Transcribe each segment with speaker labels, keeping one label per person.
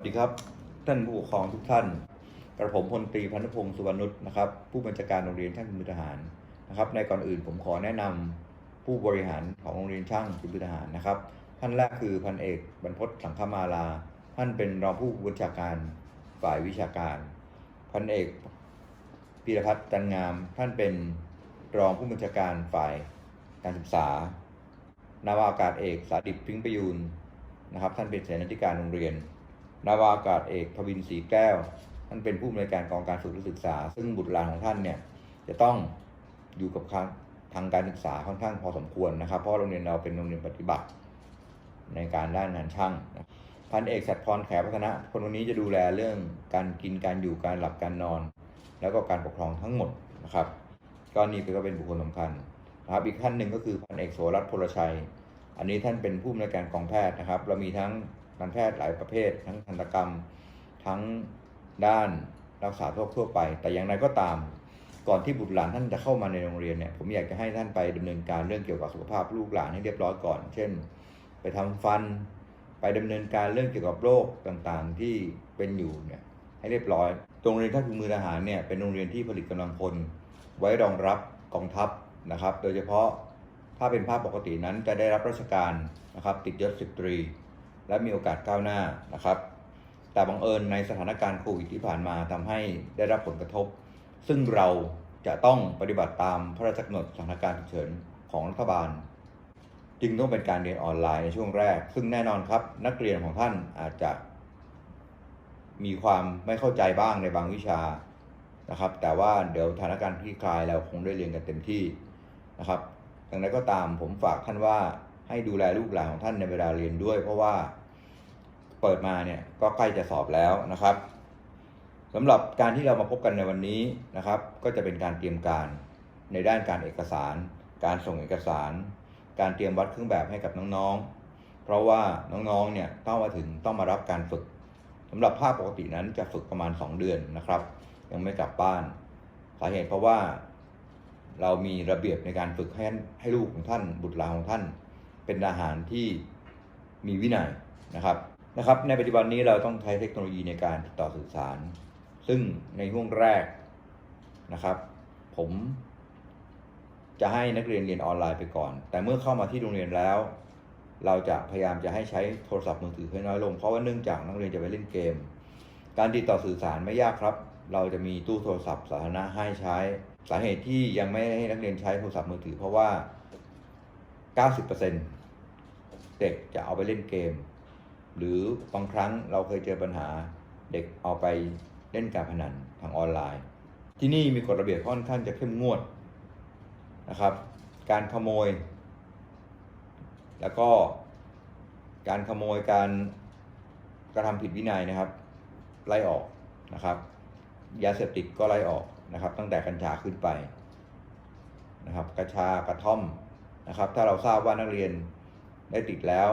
Speaker 1: สวัสดีครับท่านผู้ปกครองทุกท่าน กระผมพลตรีพันธุพงศ์สุวรรณนุชนะครับ ผู้บัญชาการโรงเรียนช่างมือทหารนะครับ ในก่อนอื่นผมขอแนะนำผู้บริหารของโรงเรียนช่างมือทหารนะครับ ท่านแรกคือพันเอกบรรพตสังฆมาลา ท่านเป็นรองผู้บัญชาการฝ่ายวิชาการ พันเอกพีรพัฒน์จันงาม ท่านเป็นรองผู้บัญชาการฝ่ายการศึกษา นาวาอากาศเอกสาดิตพิงประยูนนะครับ ท่านเป็นเสนาธิการโรงเรียน นาวากาศเอกทวินศรีแก้ว ท่านเป็นผู้อำนวยการกองการฝึกศึกษา ซึ่งบุตรหลานของท่านเนี่ยจะต้องอยู่กับทางทางการศึกษาค่อนข้างพอสมควรนะครับเพราะโรงเรียนเราเป็นโรงเรียนปฏิบัติ ในการด้านงานช่างพันเอกสัตพรแขพัฒนะคนคนนี้จะดูแลเรื่องการกินการอยู่การหลับการนอน แล้วก็การปกครองทั้งหมดนะครับก็นี่ก็เป็นบุคคลสำคัญนะครับอีกท่านหนึ่งก็คือพันเอกโสรัตน์พลชัย อันนี้ท่านเป็นผู้อำนวยการกองแพทย์นะครับ เรามีทั้ง การแพทย์หลายประเภท ทั้งทันตกรรม ทั้งด้านรักษาทั่วทั่วไป แต่อย่างไรก็ตาม ก่อนที่บุตรหลานท่านจะเข้ามาในโรงเรียนเนี่ยผมอยากจะให้ท่านไปดำเนินการเรื่องเกี่ยวกับสุขภาพลูกหลานให้เรียบร้อยก่อน เช่น ไปทำฟัน ไปดำเนินการเรื่องเกี่ยวกับโรคต่างๆที่เป็นอยู่เนี่ยให้เรียบร้อยโรงเรียนข้าศึกมือทหารเนี่ยเป็นโรงเรียนที่ผลิตกำลังพล ไว้รองรับกองทัพนะครับ โดยเฉพาะถ้าเป็นภาพปกตินั้นจะได้รับราชการนะครับติดยศสิบตรี และมีโอกาสก้าวหน้านะครับ แต่บังเอิญในสถานการณ์โควิดที่ผ่านมาทำให้ได้รับผลกระทบ ซึ่งเราจะต้องปฏิบัติตามพระราชกำหนดสถานการณ์ฉุกเฉินของรัฐบาล จึงต้องเป็นการเรียนออนไลน์ในช่วงแรก ซึ่งแน่นอนครับ นักเรียนของท่านอาจจะ มีความไม่เข้าใจบ้างในบางวิชานะครับ แต่ว่าเดี๋ยวสถานการณ์ที่คลายเราคงได้เรียนกันเต็มที่นะครับดังนั้นก็ตามผมฝากท่านว่าให้ดูแลลูกหลานของท่านในเวลาเรียนด้วย เพราะว่า เปิดมาเนี่ยก็ใกล้จะสอบแล้วนะครับสำหรับการที่เรามาพบกันในวันนี้นะครับ ก็จะเป็นการเตรียมการในด้านการเอกสาร การส่งเอกสาร การเตรียมวัดเครื่องแบบให้กับน้องๆ เพราะว่าน้องๆเนี่ยต้องมาถึงต้องมารับการฝึกสำหรับภาพปกตินั้นจะฝึกประมาณ 2 เดือนนะครับ ยังไม่กลับบ้านสาเหตุเพราะว่าเรามีระเบียบในการฝึกให้ให้ลูกของท่านบุตรหลานของท่าน เป็นทหารที่มีวินัยนะครับ นะครับ ในปัจจุบันนี้เราต้องใช้เทคโนโลยีในการติดต่อสื่อสาร ซึ่งในช่วงแรกนะครับ ผมจะให้นักเรียนเรียนออนไลน์ไปก่อน แต่เมื่อเข้ามาที่โรงเรียนแล้ว เราจะพยายามจะให้ใช้โทรศัพท์มือถือให้น้อยลง เพราะว่าเนื่องจากนักเรียนจะไปเล่นเกม การติดต่อสื่อสารไม่ยากครับ เราจะมีตู้โทรศัพท์สาธารณะให้ใช้ สาเหตุที่ยังไม่ให้นักเรียนใช้โทรศัพท์มือถือ เพราะว่า 90%เด็กจะเอาไปเล่นเกม หรือบางครั้งเราเคยเจอปัญหาเด็กเอาไปเล่นการพนันทางออนไลน์ ที่นี่มีกฎระเบียบค่อนข้างจะเข้มงวดนะครับ การขโมย แล้วก็การขโมยการกระทำผิดวินัยนะครับ ไล่ออกนะครับ ยาเสพติดก็ไล่ออกนะครับ ตั้งแต่กัญชาขึ้นไปนะครับกัญชากระท่อมนะครับ ถ้าเราทราบว่านักเรียนได้ติดแล้ว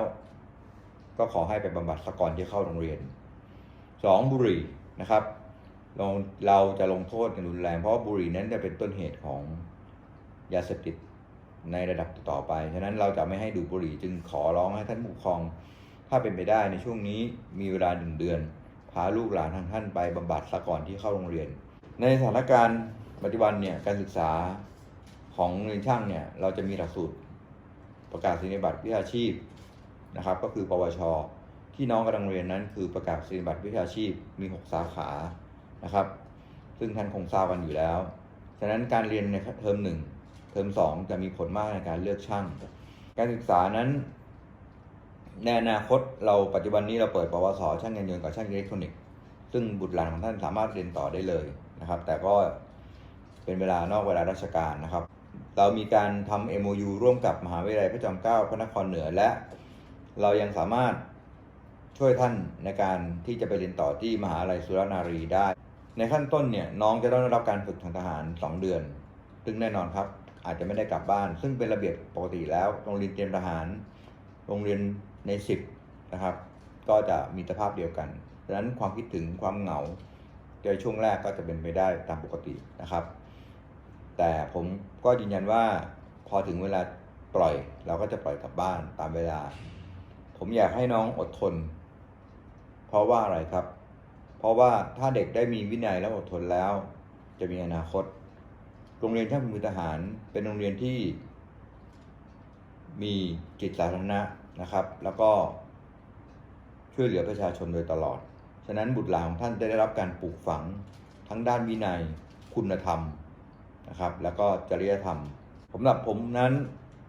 Speaker 1: ก็ขอให้ไปบำบัดซะก่อนที่เข้าโรงเรียนสองบุหรี่นะครับเราเราจะลงโทษอย่างรุนแรงเพราะบุหรี่นั้นจะเป็นต้นเหตุของยาเสพติดในระดับต่อไป ฉะนั้นเราจะไม่ให้ดูบุหรี่จึงขอร้องให้ท่านผู้ปกครอง ถ้าเป็นไปได้ในช่วงนี้มีเวลาหนึ่งเดือน พาลูกหลานทางท่านไปบำบัดซะก่อนที่เข้าโรงเรียน ในสถานการณ์ปัจจุบันเนี่ยการศึกษาของโรงเรียนช่างเนี่ยเราจะมีหลักสูตรประกาศนียบัตรวิชาชีพ นะครับก็คือปวช ที่น้องกำลังเรียนนั้นคือประกาศนียบัตรวิชาชีพมี 6 สาขานะครับ ซึ่งท่านคงทราบกันอยู่แล้ว ฉะนั้นการเรียนในเทอมหนึ่งเทอมสองจะมีผลมากในการเลือกช่าง การศึกษานั้นในอนาคตเราปัจจุบันนี้เราเปิดปวส ช่างยานยนต์กับช่างอิเล็กทรอนิกส์ซึ่งบุตรหลานของท่านสามารถเรียนต่อได้เลยนะครับ แต่ก็เป็นเวลานอกเวลาราชการนะครับ เรามีการทำ MOU ร่วมกับมหาวิทยาลัยพระจอมเกล้าพระนครเหนือและ เรายังสามารถช่วยท่านในการที่จะไปเรียนต่อที่มหาลัยสุรนารีได้ ในขั้นต้นเนี่ยน้องจะต้องได้รับการฝึกทางทหาร 2 เดือน ซึ่งแน่นอนครับ อาจจะไม่ได้กลับบ้าน ซึ่งเป็นระเบียบปกติแล้วโรงเรียนเตรียมทหาร โรงเรียนใน 10 นะครับ ก็จะมีสภาพเดียวกันดังนั้นความคิดถึงความเหงาในช่วงแรกก็จะเป็นไปได้ตามปกตินะครับ แต่ผมก็ยืนยันว่าพอถึงเวลาปล่อยเราก็จะปล่อยกลับบ้านตามเวลา ผมอยากให้น้องอดทน เพราะว่าอะไรครับ เพราะว่าถ้าเด็กได้มีวินัยและอดทนแล้ว จะมีอนาคต โรงเรียนช่างมือทหารเป็นโรงเรียนที่ มีจิตสาธารณะนะครับ แล้วก็ช่วยเหลือประชาชนโดยตลอด ฉะนั้นบุตรหลานของท่านจะได้รับการปลูกฝังทั้งด้านวินัย คุณธรรมนะครับ แล้วก็จริยธรรมสำหรับผมนั้น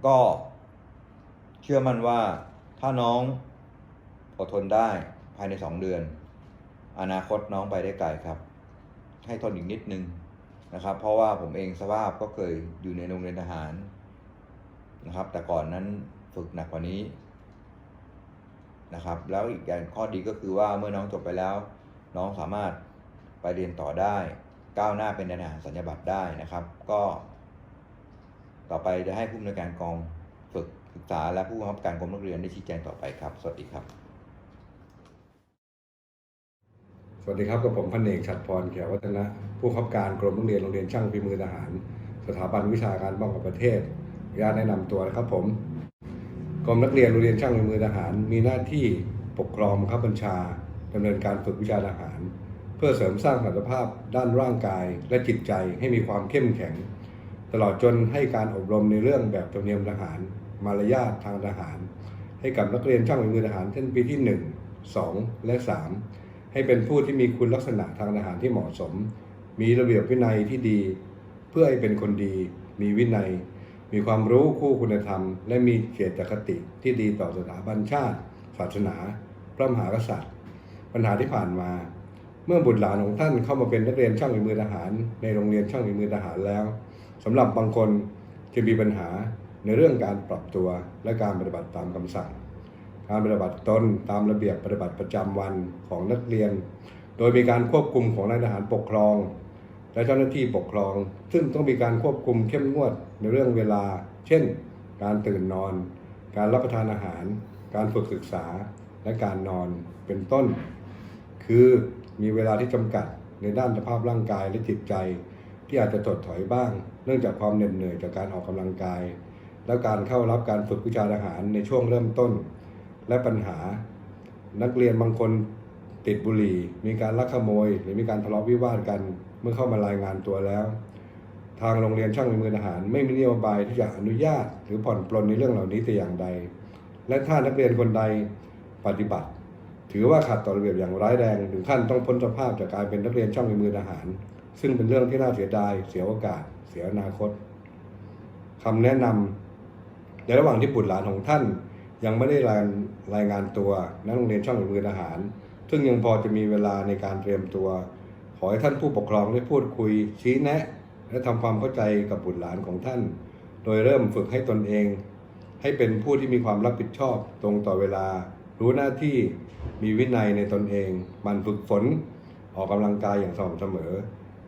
Speaker 1: ก็เชื่อมั่นว่า ถ้าน้องอดทนได้ภายในสองเดือน อนาคตน้องไปได้ไกลครับ ให้ทนอีกนิดนึงนะครับ เพราะว่าผมเองสภาพก็เคยอยู่ในโรงเรียนทหารนะครับ แต่ก่อนนั้นฝึกหนักกว่านี้นะครับ แล้วอีกอย่างข้อดีก็คือว่าเมื่อน้องจบไปแล้ว น้องสามารถไปเรียนต่อได้ก้าวหน้าเป็นนายทหารสัญญาบัตรได้นะครับ ก็ ต่อไปจะให้ผู้อำนวยการกอง ศึกษาและผู้บังคับการกรมนักเรียนได้ชี้แจงต่อไปครับ สวัสดีครับ
Speaker 2: สวัสดีครับกับผมพันเอกฉัตรพรเขียววัฒนะผู้บังคับการกรมโรงเรียนโรงเรียนช่างฝีมือทหาร สถาบันวิชาการป้องกันประเทศขออนุญาตแนะนำตัวนะครับผมกรมนักเรียนโรงเรียนช่างฝีมือทหาร มีหน้าที่ปกครองบังคับบัญชาดำเนินการฝึกวิชาทหาร เพื่อเสริมสร้างสมรรถภาพด้านร่างกายและจิตใจให้มีความเข้มแข็ง ตลอดจนให้การอบรมในเรื่องแบบธรรมเนียมทหาร มารยาททางทหาร ให้กับนักเรียนช่างฝีมือทหารเช่นปีที่ 1 2 และ 3 ให้เป็นผู้ที่มีคุณลักษณะทางทหารที่เหมาะสม มีระเบียบวินัยที่ดี เพื่อให้เป็นคนดี มีวินัย มีความรู้คู่คุณธรรม และมีเจตคติที่ดีต่อสถาบันชาติ ศาสนา พระมหากษัตริย์ ปัญหาที่ผ่านมาเมื่อบุตรหลานของท่านเข้ามาเป็นนักเรียนช่างฝีมือทหาร ในโรงเรียนช่างฝีมือทหารแล้วสำหรับบางคนจะมีปัญหา ในเรื่องการปรับตัวและการปฏิบัติตามคำสั่ง การปฏิบัติตนตามระเบียบปฏิบัติประจำวันของนักเรียน โดยมีการควบคุมของนายทหารปกครอง และเจ้าหน้าที่ปกครอง ซึ่งต้องมีการควบคุมเข้มงวดในเรื่องเวลา เช่น การตื่นนอน การรับประทานอาหาร การฝึกศึกษา และการนอนเป็นต้น คือมีเวลาที่จำกัดในด้านสภาพร่างกายและจิตใจ ที่อาจจะถดถอยบ้าง เนื่องจากความเหน็ดเหนื่อยจากการออกกำลังกาย และการเข้ารับการฝึกวิชาทหารในช่วงเริ่มต้น และปัญหา นักเรียนบางคนติดบุหรี่ มีการลักขโมย หรือมีการทะเลาะวิวาทกันเมื่อเข้ามารายงานตัวแล้ว ทางโรงเรียนช่างมือทหาร ไม่มีนโยบายที่จะอนุญาต หรือผ่อนปลนในเรื่องเหล่านี้แต่อย่างใด และถ้านักเรียนคนใดปฏิบัติ ถือว่าขัดต่อระเบียบอย่างร้ายแรงถึงขั้นต้องพ้นสภาพจากการเป็นนักเรียนช่างมือทหาร ซึ่งเป็นเรื่องที่น่าเสียดาย เสียโอกาส เสียอนาคตคำแนะนำ ในระหว่างที่บุตรหลานของท่าน ยังไม่ได้รายรายงานตัวณโรงเรียนช่างฝีมือทหาร ซึ่งยังพอจะมีเวลาในการเตรียมตัว ขอให้ท่านผู้ปกครองได้พูดคุย ชี้แนะ และทำความเข้าใจกับบุตรหลานของท่าน โดยเริ่มฝึกให้ตนเอง ให้เป็นผู้ที่มีความรับผิดชอบตรงต่อเวลา รู้หน้าที่มีวินัยในตนเอง มันฝึกฝน ออกกำลังกายอย่างสม่ำเสมอ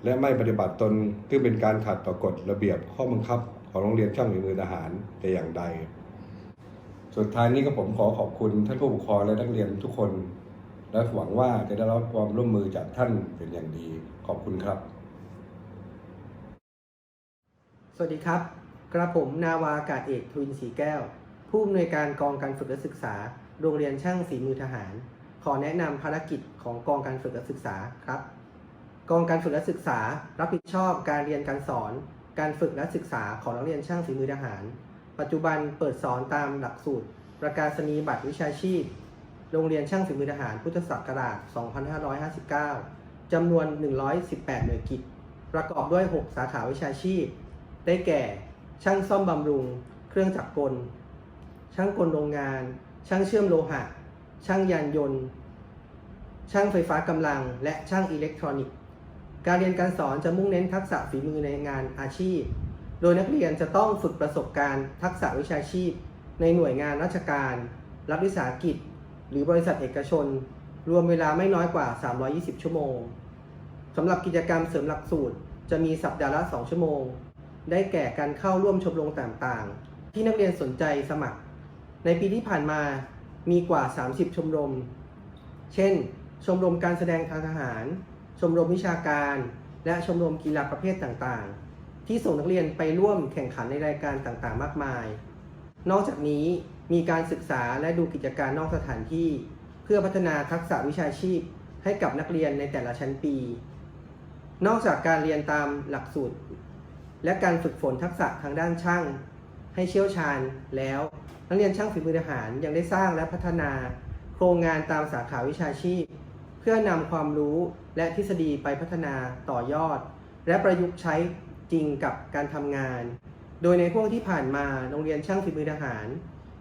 Speaker 2: และไม่ปฏิบัติตนซึ่งเป็นการขัดต่อกฎระเบียบข้อบังคับ ของโรงเรียนช่างฝีมือทหารแต่อย่างใด สุดท้ายนี้ก็ผมขอขอบคุณท่านผู้ปกครองและนักเรียนทุกคน และหวังว่าจะได้รับความร่วมมือจากท่านเป็นอย่างดี ขอบคุณครับ
Speaker 3: สวัสดีครับ กระผมนาวาอากาศเอกทวินสีแก้ว ผู้อำนวยการกองการฝึกและศึกษา โรงเรียนช่างฝีมือทหาร ขอแนะนำภารกิจของกองการฝึกและศึกษาครับ กองการฝึกและศึกษา รับผิดชอบการเรียนการสอน การฝึกและศึกษาของนักเรียนช่างฝีมือทหาร ปัจจุบันเปิดสอนตามหลักสูตร ประกาศนียบัตรวิชาชีพ โรงเรียนช่างฝีมือทหารพุทธศักราช 2559 จำนวน 118 หน่วยกิจ ประกอบด้วย 6 สาขาวิชาชีพ ได้แก่ ช่างซ่อมบำรุง เครื่องจักรกล ช่างกลโรงงาน ช่างเชื่อมโลหะ ช่างยานยนต์ ช่างไฟฟ้ากำลัง และช่างอิเล็กทรอนิกส์ การเรียนการสอนจะมุ่งเน้นทักษะฝีมือในงานอาชีพ โดยนักเรียนจะต้องฝึกประสบการณ์ ทักษะวิชาชีพ ในหน่วยงานราชการ รัฐวิสาหกิจ หรือบริษัทเอกชน รวมเวลาไม่น้อยกว่า 320 ชั่วโมงสำหรับกิจกรรมเสริมหลักสูตร จะมีสัปดาห์ละ 2 ชั่วโมง ได้แก่การเข้าร่วมชมรมต่างๆ ที่นักเรียนสนใจสมัคร ในปีที่ผ่านมามีกว่า 30 ชมรม เช่น ชมรมการแสดงทางทหาร ชมรมวิชาการ และชมรมกีฬาประเภทต่างๆ ที่ส่งนักเรียนไปร่วมแข่งขันในรายการต่างๆ มากมาย นอกจากนี้มีการศึกษาและดูกิจการนอกสถานที่ เพื่อพัฒนาทักษะวิชาชีพให้กับนักเรียนในแต่ละชั้นปี นอกจากการเรียนตามหลักสูตร และการฝึกฝนทักษะทางด้านช่าง ให้เชี่ยวชาญแล้ว นักเรียนช่างฝีมือทหารยังได้สร้างและพัฒนา โครงงานตามสาขาวิชาชีพ พื่อนำความรู้และทฤษฎีไปพัฒนาต่อยอด และประยุกต์ใช้จริงกับการทำงาน โดยในพวกที่ผ่านมาโรงเรียนช่างฝีมือทหาร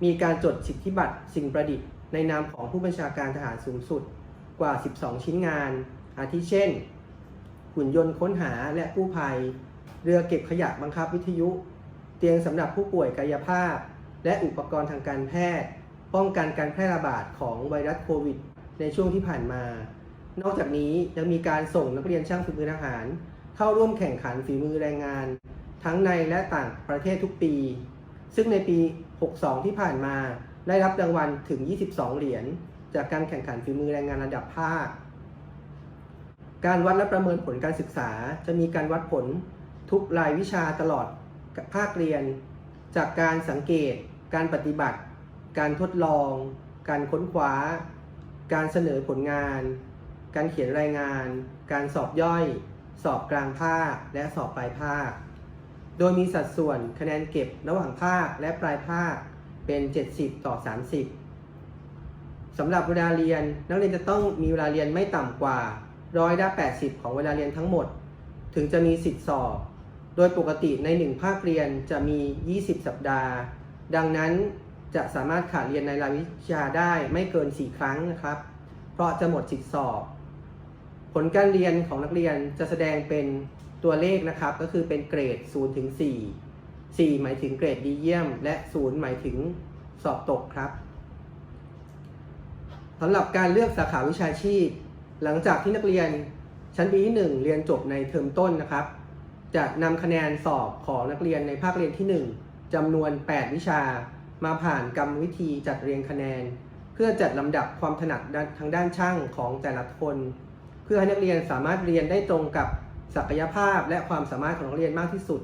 Speaker 3: มีการจดสิทธิบัตรสิ่งประดิษฐ์ในนามของผู้บัญชาการทหารสูงสุดกว่า 12 ชิ้นงาน อาทิเช่น หุ่นยนต์ค้นหาและกู้ภัย เรือเก็บขยะบังคับวิทยุ เตียงสำหรับผู้ป่วยกายภาพ และอุปกรณ์ทางการแพทย์ ป้องกันการแพร่ระบาดของไวรัสโควิดในช่วงที่ผ่านมา นอกจากนี้ยังมีการส่งนักเรียนช่างฝีมือทหาร เข้าร่วมแข่งขันฝีมือแรงงาน ทั้งในและต่างประเทศทุกปี ซึ่งในปี 62 ที่ผ่านมาได้รับรางวัลถึง 22 เหรียญจากการแข่งขันฝีมือแรงงานระดับภาค การวัดและประเมินผลการศึกษา จะมีการวัดผลทุกรายวิชาตลอดภาคเรียน จากการสังเกต การปฏิบัติ การทดลอง การค้นคว้า การเสนอผลงาน การเขียนรายงาน การสอบย่อย สอบกลางภาค และสอบปลายภาค โดยมีสัดส่วนคะแนนเก็บระหว่างภาคและปลายภาคเป็น 70 ต่อ 30 สำหรับเวลาเรียน นักเรียนจะต้องมีเวลาเรียนไม่ต่ำกว่าร้อยละ80 ของเวลาเรียนทั้งหมด ถึงจะมีสิทธิสอบ โดยปกติใน 1 ภาคเรียนจะมี 20 สัปดาห์ ดังนั้นจะสามารถขาดเรียนในรายวิชาได้ไม่เกิน 4 ครั้งนะครับ เพราะจะหมดสิทธิสอบ ลการเรียนของนักเรียนจะแสดงเป็นตัวเลขนะครับ ก็คือเป็นเกรด 0 ถึง 4 4 หมายถึงเกรดดีเยี่ยม และ 0 หมายถึงสอบตกครับสำหรับการเลือกสาขาวิชาชีพ หลังจากที่นักเรียนชั้นปีที่1เรียนจบในเทอมต้นนะครับ จะนำคะแนนสอบของนักเรียนในภาคเรียนที่ 1จำนวน 8 วิชา มาผ่านกรรมวิธีจัดเรียงคะแนน เพื่อจัดลำดับความถนัดทางด้านช่างของแต่ละคน เพื่อให้นักเรียนสามารถเรียนได้ตรงกับศักยภาพและความสามารถของนักเรียนมากที่สุด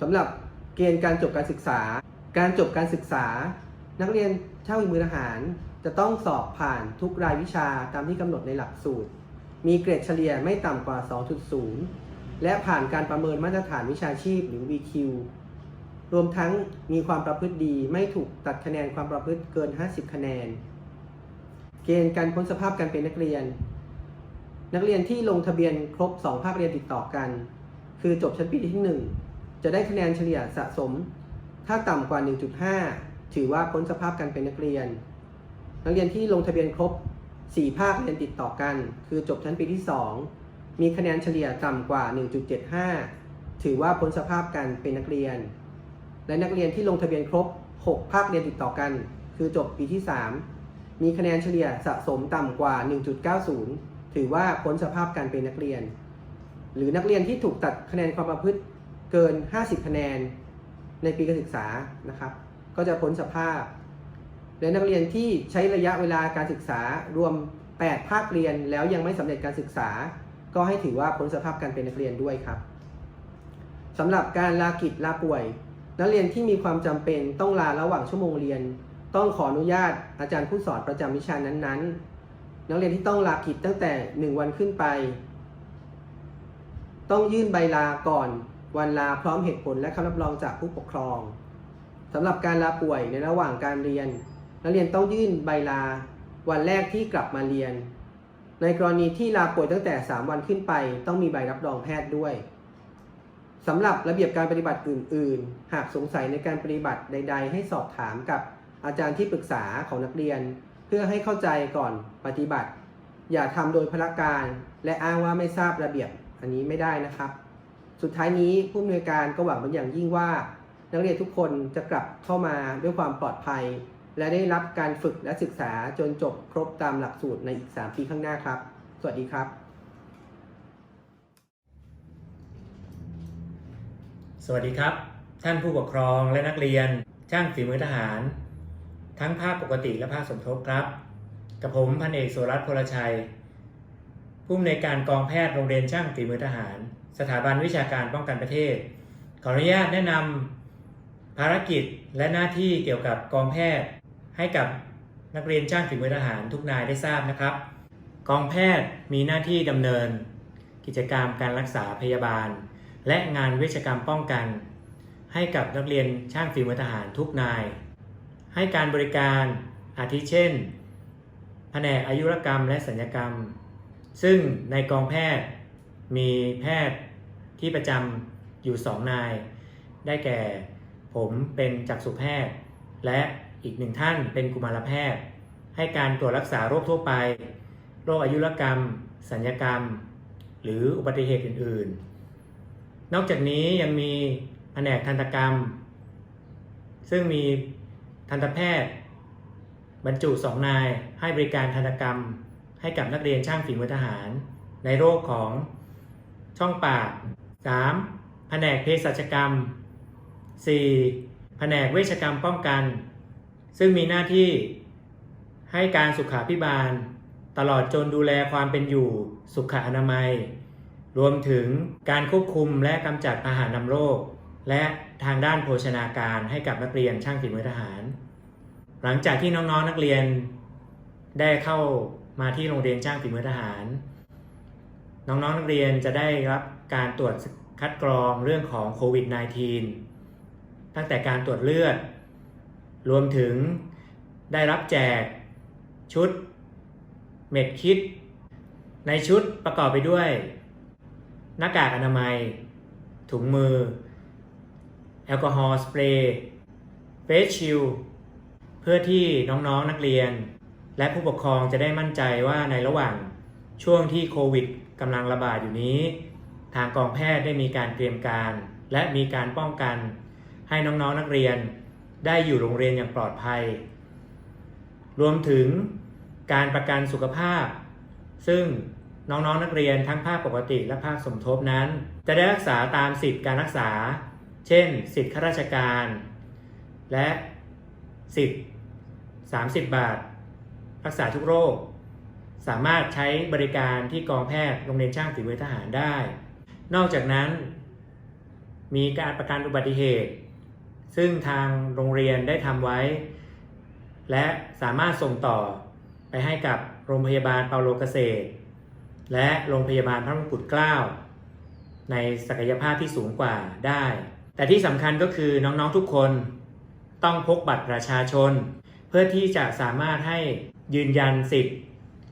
Speaker 3: สำหรับเกณฑ์การจบการศึกษา การจบการศึกษา นักเรียนช่างมือทหาร จะต้องสอบผ่านทุกรายวิชาตามที่กำหนดในหลักสูตร มีเกรดเฉลี่ยไม่ต่ำกว่า 2.0 และผ่านการประเมินมาตรฐานวิชาชีพหรือ VQ รวมทั้งมีความประพฤติดีไม่ถูกตัดคะแนนความประพฤติเกิน 50 คะแนน เกณฑ์การพ้นสภาพการเป็นนักเรียน นักเรียนที่ลงทะเบียนครบ 2 ภาคเรียนติดต่อกัน คือจบชั้นปีที่ 1 จะได้คะแนนเฉลี่ยสะสม ถ้าต่ำกว่า 1.5 ถือว่าพ้นสภาพการเป็นนักเรียน นักเรียนที่ลงทะเบียนครบ 4 ภาคเรียนติดต่อกัน คือจบชั้นปีที่ 2 มีคะแนนเฉลี่ยต่ำกว่า 1.75 ถือว่าพ้นสภาพการเป็นนักเรียน และนักเรียนที่ลงทะเบียนครบ 6 ภาคเรียนติดต่อกัน คือจบปีที่ 3 มีคะแนนเฉลี่ยสะสมต่ำกว่า 1.90 ถือว่าพ้นสภาพการเป็นนักเรียน หรือนักเรียนที่ถูกตัดคะแนนความประพฤติเกิน 50 คะแนนในปีการศึกษานะครับ ก็จะพ้นสภาพ และนักเรียนที่ใช้ระยะเวลาการศึกษารวม 8 ภาคเรียนแล้วยังไม่สำเร็จการศึกษา ก็ให้ถือว่าพ้นสภาพการเป็นนักเรียนด้วยครับสำหรับการลากิจลาป่วย นักเรียนที่มีความจำเป็นต้องลาระหว่างชั่วโมงเรียน ต้องขออนุญาตอาจารย์ผู้สอนประจำวิชานั้นๆ นักเรียนที่ต้องลากิจตั้งแต่ 1 วันขึ้นไป ต้องยื่นใบลาก่อนวันลาพร้อมเหตุผลและคำรับรองจากผู้ปกครองสำหรับการลาป่วยในระหว่างการเรียน นักเรียนต้องยื่นใบลา วันแรกที่กลับมาเรียน ในกรณีที่ลาป่วยตั้งแต่ 3 วันขึ้นไป ต้องมีใบรับรองแพทย์ด้วยสำหรับระเบียบการปฏิบัติอื่น ๆ หากสงสัยในการปฏิบัติใด ๆ ให้สอบถามกับอาจารย์ที่ปรึกษาของนักเรียน พื่อให้เข้าใจก่อนปฏิบัติ อย่าทำโดยพละการ และอ้างว่าไม่ทราบระเบียบอันนี้ไม่ได้นะครับ สุดท้ายนี้ผู้อำนวยการก็หวังเป็นอย่างยิ่งว่า นักเรียนทุกคนจะกลับเข้ามาด้วยความปลอดภัย และได้รับการฝึกและศึกษาจนจบครบตามหลักสูตรในอีก 3 ปีข้างหน้าครับ สวัสดีครับ
Speaker 4: สวัสดีครับ ท่านผู้ปกครองและนักเรียนช่างฝีมือทหาร ทั้งภาคปกติและภาคสมทบครับ กับผมพันเอกสุรัตน์พลชัย ผู้อำนวยการกองแพทย์โรงเรียนช่างฝีมือทหาร สถาบันวิชาการป้องกันประเทศ ขออนุญาตแนะนำภารกิจและหน้าที่เกี่ยวกับกองแพทย์ ให้กับนักเรียนช่างฝีมือทหารทุกนายได้ทราบนะครับ กองแพทย์มีหน้าที่ดำเนิน กิจกรรมการรักษาพยาบาล และงานเวชกรรมป้องกัน ให้กับนักเรียนช่างฝีมือทหารทุกนาย ให้การบริการอาทิเช่น แผนกอายุรกรรมและสัญญกรรม ซึ่งในกองแพทย์มีแพทย์ที่ประจำอยู่สองนาย ได้แก่ผมเป็นจักษุแพทย์ และอีกหนึ่งท่านเป็นกุมารแพทย์ ให้การตรวจรักษาโรคทั่วไป โรคอายุรกรรม สัญญกรรม หรืออุบัติเหตุอื่น ๆ นอกจากนี้ยังมีแผนกทันตกรรม ซึ่งมี ทันตแพทย์ บรรจุสองนาย ให้บริการทันตกรรม ให้กับนักเรียนช่างฝีมือทหาร ในโรคของช่องปาก 3. แผนกเภสัชกรรม 4. แผนกเวชกรรมป้องกัน ซึ่งมีหน้าที่ให้การสุขาพิบาล ตลอดจนดูแลความเป็นอยู่สุขอนามัย รวมถึงการควบคุมและกำจัดพาหะนำโรค และ ทางด้านโภชนาการให้กับนักเรียนช่างฝีมือทหาร หลังจากที่น้องๆนนักเรียนได้เข้ามาที่โรงเรียนช่างฝีมือทหาร น้องๆนนักเรียนจะได้รับการตรวจคัดกรองเรื่องของโควิด -19 ตั้งแต่การตรวจเลือด รวมถึงได้รับแจกชุดเม็ดคิด ในชุดประกอบไปด้วย หน้ากากอนามัย ถุงมือแอ ลกอฮอล์สเปรย์เฟสชิลเพื่อที่น้องๆนนักเรียน และผู้ปกครองจะได้มั่นใจว่าในระหว่างช่วงที่โควิดกำลังระบาดอยู่นี้ ทางกองแพทย์ได้มีการเตรียมการ และมีการป้องกัน ให้น้องๆนนักเรียน ได้อยู่โรงเรียนอย่างปลอดภัย รวมถึงการประกันสุขภาพ ซึ่งน้องๆนนักเรียนทั้งภาคปกติและภาคสมทบนั้น จะได้รักษาตามสิทธิการรักษา เช่น สิทธิข้าราชการ และสิทธิ์30 บาท รักษาทุกโรค สามารถใช้บริการที่กองแพทย์โรงเรียนช่างฝีมือทหารได้ นอกจากนั้น มีการประกันอุบัติเหตุ ซึ่งทางโรงเรียนได้ทำไว้ และสามารถส่งต่อไปให้กับโรงพยาบาลเปาโลเกษตร และโรงพยาบาลพระมงกุฎเกล้า ในศักยภาพที่สูงกว่าได้ แต่ที่สำคัญก็คือน้องๆทุกคนต้องพกบัตรประชาชน เพื่อที่จะสามารถให้ยืนยันสิทธิ์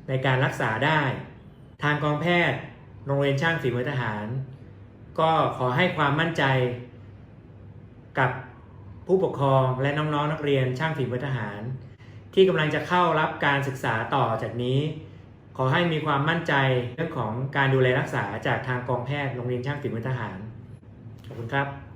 Speaker 4: ในการรักษาได้ ทางกองแพทย์โรงเรียนช่างฝีมือทหาร ก็ขอให้ความมั่นใจกับผู้ปกครองและน้องๆนนักเรียนช่างฝีมือทหาร ที่กำลังจะเข้ารับการศึกษาต่อจากนี้ ขอให้มีความมั่นใจเรื่องของการดูแลรักษาจากทางกองแพทย์โรงเรียนช่างฝีมือทหารขอบคุณครับ